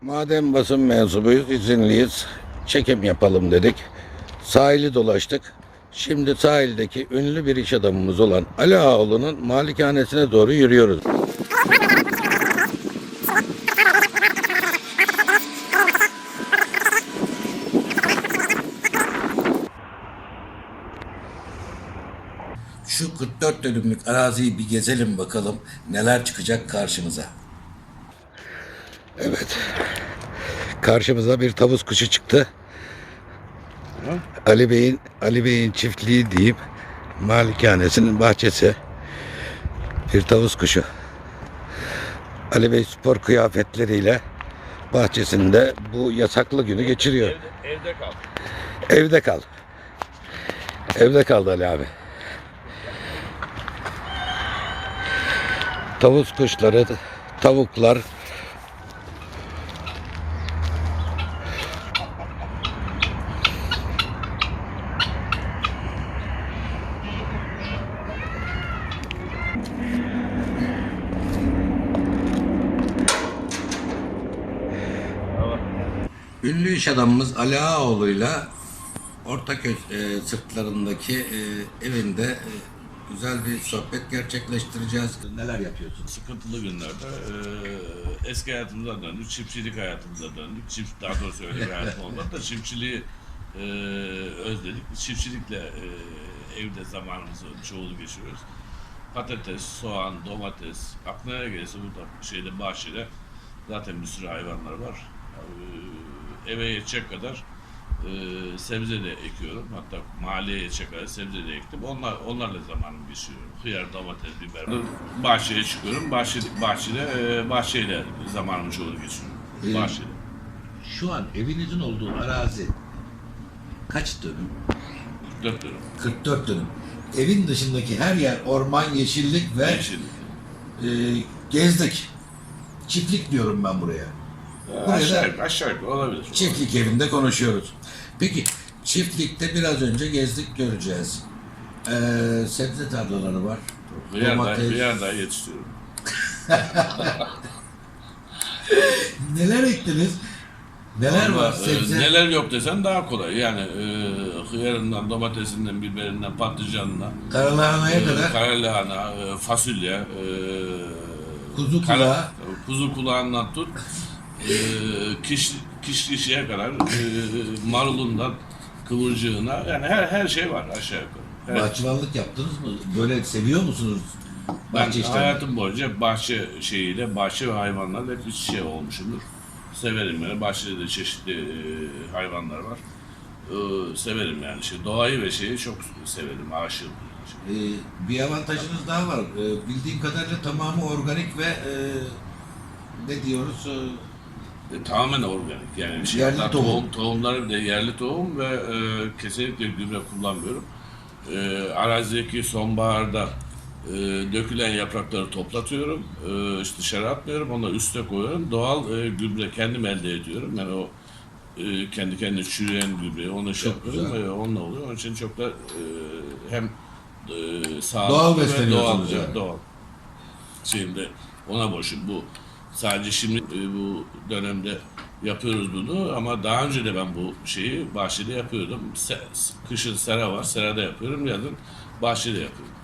Madem basın mensubuyuz, izinliyiz. Çekim yapalım dedik. Sahili dolaştık. Şimdi sahildeki ünlü bir iş adamımız olan Ali Ağoğlu'nun malikanesine doğru yürüyoruz. Şu 44 dönümlük araziyi bir gezelim bakalım neler çıkacak karşımıza. Evet. Karşımıza bir tavus kuşu çıktı. Ali Bey'in Ali Bey'in çiftliği diyeyim. Malikanesinin bahçesi. Bir tavus kuşu. Ali Bey spor kıyafetleriyle bahçesinde bu yasaklı günü geçiriyor. Evde, evde kal. Evde kal. Evde kaldı Ali abi. Tavus kuşları, tavuklar. Ünlü iş adamımız Ali Ağaoğlu'yla Ortaköy e, sırtlarındaki e, evinde e, güzel bir sohbet gerçekleştireceğiz. Neler yapıyorsunuz? Sıkıntılı günlerde eee, eski hayatımıza döndük, çiftçilik hayatımıza döndük. Çift, daha doğrusu öyle bir hayatım olmadı da çiftçiliği eee, özledik. Çiftçilikle eee, evde zamanımızı çoğulu geçiriyoruz. Patates, soğan, domates, aklına ne gelirse burada şeyde bahçede zaten bir sürü hayvanlar var. Eee, eve yetecek kadar eee, sebze de ekiyorum. Hatta mahalleye yetecek kadar sebze de ektim. Onlar, onlarla zamanımı geçiriyorum. Hıyar, domates, biber. Bahçeye çıkıyorum. Bahçe, bahçede, eee, bahçeyle zamanımı çoğunu geçiriyorum. Ee, Bahçede. Şu an evinizin olduğu arazi kaç dönüm? 4 dönüm. 44 dönüm. Evin dışındaki her yer orman, yeşillik ve Yeşil. e, gezdik. Çiftlik diyorum ben buraya. Buraya Aşağı, yukarı- aşağı yukarı olabilir. çiftlik evinde konuşuyoruz. Peki çiftlikte biraz önce gezdik göreceğiz. Ee, sebze tarlaları var. Da, Domates. hıyar da yetiştiriyorum. Neler ektiniz? Neler Ama, var? e, Sebze. neler yok desen daha kolay. Yani e, hıyarından, domatesinden, biberinden, patlıcanından, Karalahanaya e, kadar karalahana, e, fasulye, e, Kuzu kara- kulağı. kuzu kulağından tut, kiş, kişnişeye kadar, e, marulundan kıvırcığına, yani her her şey var aşağı yukarı. Her- bahçıvanlık yaptınız mı? Böyle seviyor musunuz? Ben Bahçe işlerini. hayatım boyunca bahçe şeyiyle, bahçe ve hayvanlarla hep iç şey olmuşumdur. Severim yani. Bahçede de çeşitli e, hayvanlar var. E, severim yani. Şey, doğayı ve şeyi çok severim, aşığım. Ee, bir avantajınız daha var. Ee, bildiğim kadarıyla tamamı organik ve e, ne diyoruz? Ee, E, tamamen organik yani. Bir şey Yerli tohum. tohum. Tohumları da yerli tohum ve e, kesinlikle gübre kullanmıyorum. E, arazideki sonbaharda e, dökülen yaprakları toplatıyorum. E, işte dışarı atmıyorum. Onları üste koyuyorum. Doğal e, gübre kendim elde ediyorum. Yani o e, kendi kendine çürüyen gübreyi onu şey yapıyorum ve onunla oluyor. Onun için çok da e, hem e, sağlıklı Doğal ve doğal, yani. doğal. Şimdi ona boşum bu sadece şimdi e, bu dönemde yapıyoruz bunu ama daha önce de ben bu şeyi bahçede yapıyordum. Kışın sera var, serada yapıyorum. Yazın bahçede yapıyorum.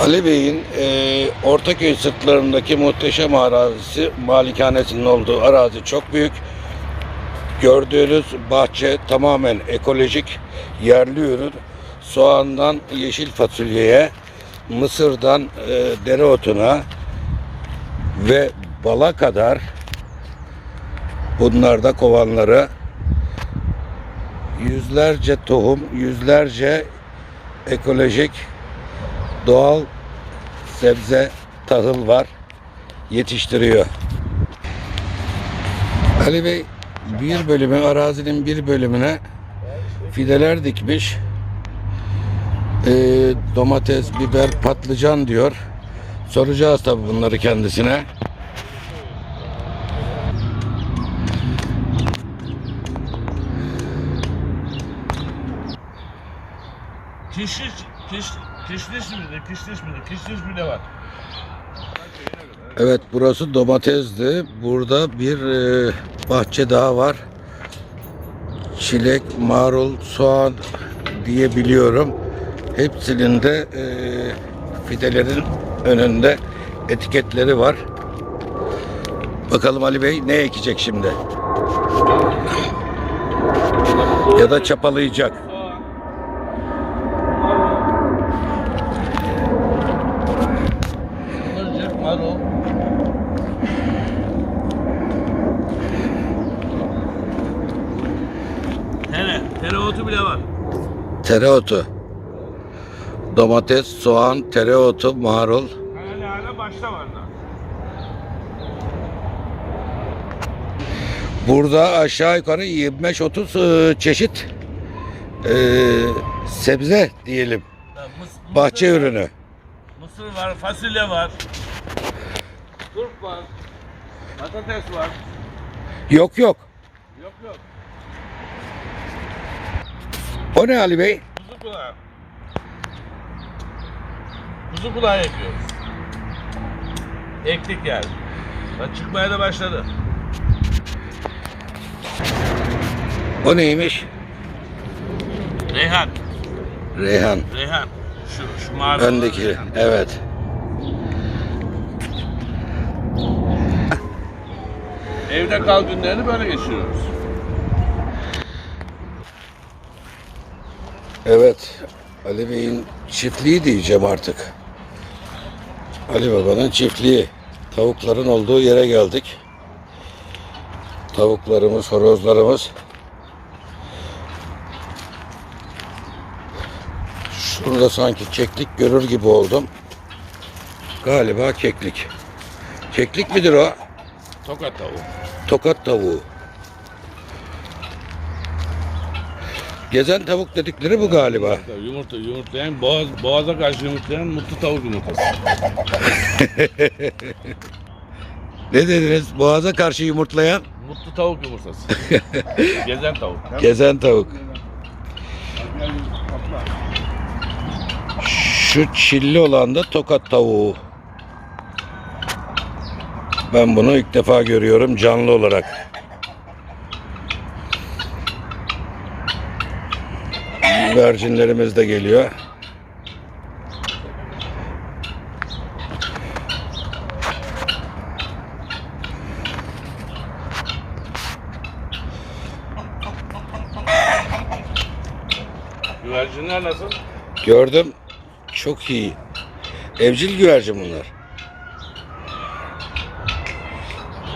Ali Bey'in e, Ortaköy sırtlarındaki muhteşem arazisi, malikanesinin olduğu arazi çok büyük. Gördüğünüz bahçe tamamen ekolojik, yerli ürün. Soğandan yeşil fasulyeye, mısırdan e, dereotuna ve bala kadar bunlar da kovanları yüzlerce tohum, yüzlerce ekolojik doğal sebze tahıl var yetiştiriyor. Ali Bey bir bölümü arazinin bir bölümüne fideler dikmiş. Ee, domates, biber, patlıcan diyor. Soracağız tabii bunları kendisine. Kişniş, kiş, kişniş mi de, kişniş mi de, kişniş mi de var. Evet burası domatesdi. Burada bir e, bahçe daha var. Çilek, marul, soğan diye biliyorum. Hepsinin de e, fidelerin önünde etiketleri var. Bakalım Ali Bey ne ekecek şimdi? Ya da çapalayacak. Tere, tereotu bile var. Tereotu. Domates, soğan, tereotu, marul. Hala hala başta var da. Burada aşağı yukarı 25-30 e, çeşit e, sebze diyelim. Bahçe ürünü. Mısır var, fasulye var. Turp var. Patates var. Yok yok. Yok yok. O ne Ali Bey? Kuzu kulağı. Kuzu kulağı ekliyoruz. Ektik yani. Bak çıkmaya da başladı. O neymiş? Reyhan. Reyhan. Reyhan. Şu, şu mavi. Öndeki. Reyhan. Evet. Evde kal günlerini böyle geçiriyoruz. Evet. Ali Bey'in çiftliği diyeceğim artık. Ali Baba'nın çiftliği. Tavukların olduğu yere geldik. Tavuklarımız, horozlarımız. Şurada sanki keklik görür gibi oldum. Galiba keklik. Keklik midir o? Tokat tavuğu. Tokat tavuğu. Gezen tavuk dedikleri bu galiba. Yumurta, yumurtlayan, boğaz, boğaza karşı yumurtlayan mutlu tavuk yumurtası. Ne dediniz? Boğaza karşı yumurtlayan Mutlu tavuk yumurtası. Gezen tavuk. gezen tavuk. Şu çilli olan da tokat tavuğu. Ben bunu ilk defa görüyorum canlı olarak. Güvercinlerimiz de geliyor. Güvercinler nasıl? Gördüm. Çok iyi. Evcil güvercin bunlar.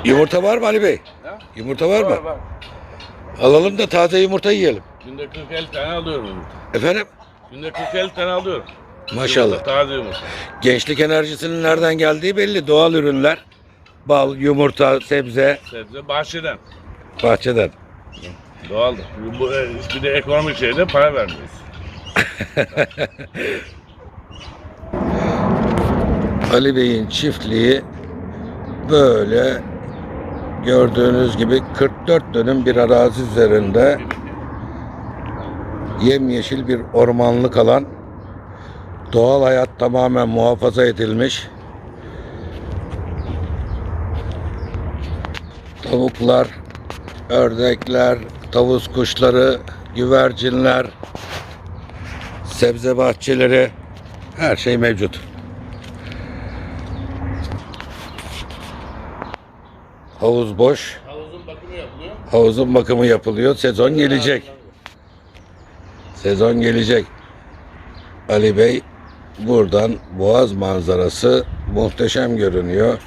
Yumurta var mı Ali Bey? Yumurta var mı? Alalım da taze yumurta yiyelim. Günde 40-50 tane alıyorum. Efendim? Günde 40-50 tane alıyorum. Maşallah. Taze yumurta. Gençlik enerjisinin nereden geldiği belli. Doğal ürünler. Bal, yumurta, sebze, Sebze bahçeden. bahçeden. Doğaldır. Bu, e, bir de ekonomik şeyde para vermiyoruz. Ali Bey'in çiftliği böyle gördüğünüz gibi 44 dönüm bir arazi üzerinde yemyeşil bir ormanlık alan doğal hayat tamamen muhafaza edilmiş tavuklar ördekler tavus kuşları güvercinler sebze bahçeleri her şey mevcut. Havuz boş. Havuzun bakımı yapılıyor. Havuzun bakımı yapılıyor. Sezon gelecek. Sezon gelecek. Ali Bey buradan Boğaz manzarası muhteşem görünüyor.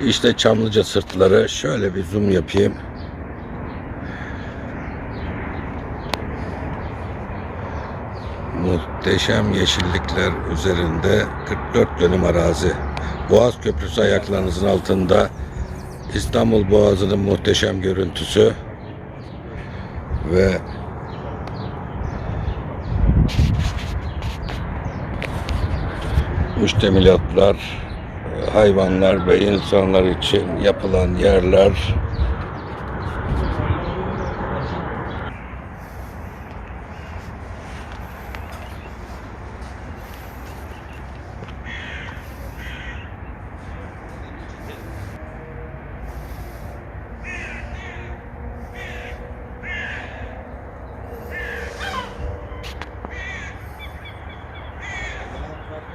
İşte Çamlıca sırtları. Şöyle bir zoom yapayım. Muhteşem yeşillikler üzerinde 44 dönüm arazi. Boğaz Köprüsü ayaklarınızın altında İstanbul Boğazı'nın muhteşem görüntüsü ve müştemilatlar, hayvanlar ve insanlar için yapılan yerler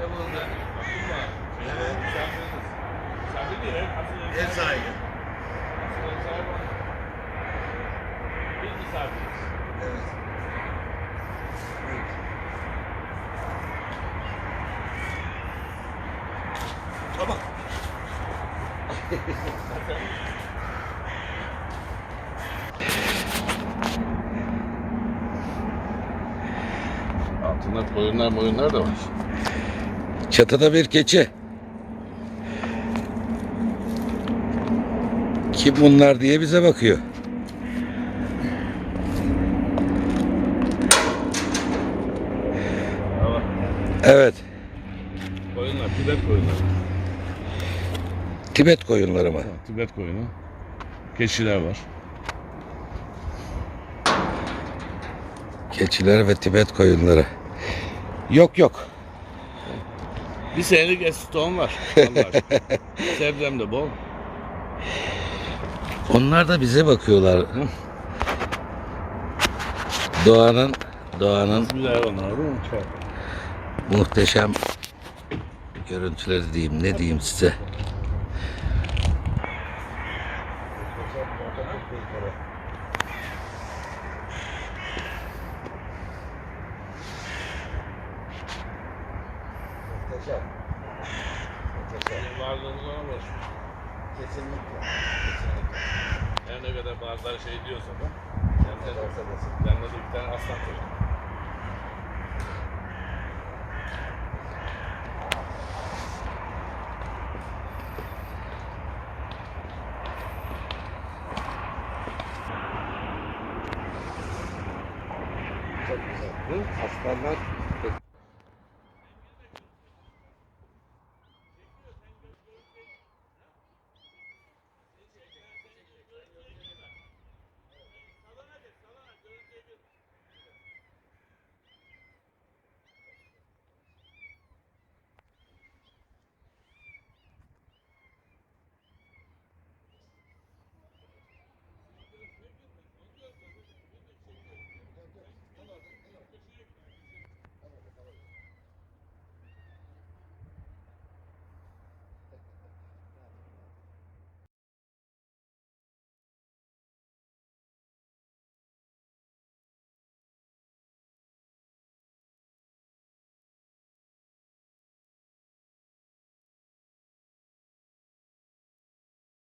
Yapıldı. Evet. Misafir değil. Ev sahibi. Asıl ev sahibi. Biz misafiriz. Evet. evet. Tamam. Altında koyunlar boyunlar da var. Çatıda bir keçi. Kim bunlar diye bize bakıyor. Evet. koyunlar, Tibet koyunları. Tibet koyunları mı? Tibet koyunu. Keçiler var. Keçiler ve Tibet koyunları. Yok yok. Bir senelik eston var. Sebzem de bol. Onlar da bize bakıyorlar. Doğanın doğanın Güzel onlar değil mi? Çok. muhteşem görüntüleri diyeyim ne diyeyim size. Senin varlığınız ona boş. Kesinlikle. Her ne kadar bazıları şey diyorsa da. Yanında, da bir tane aslan koyun.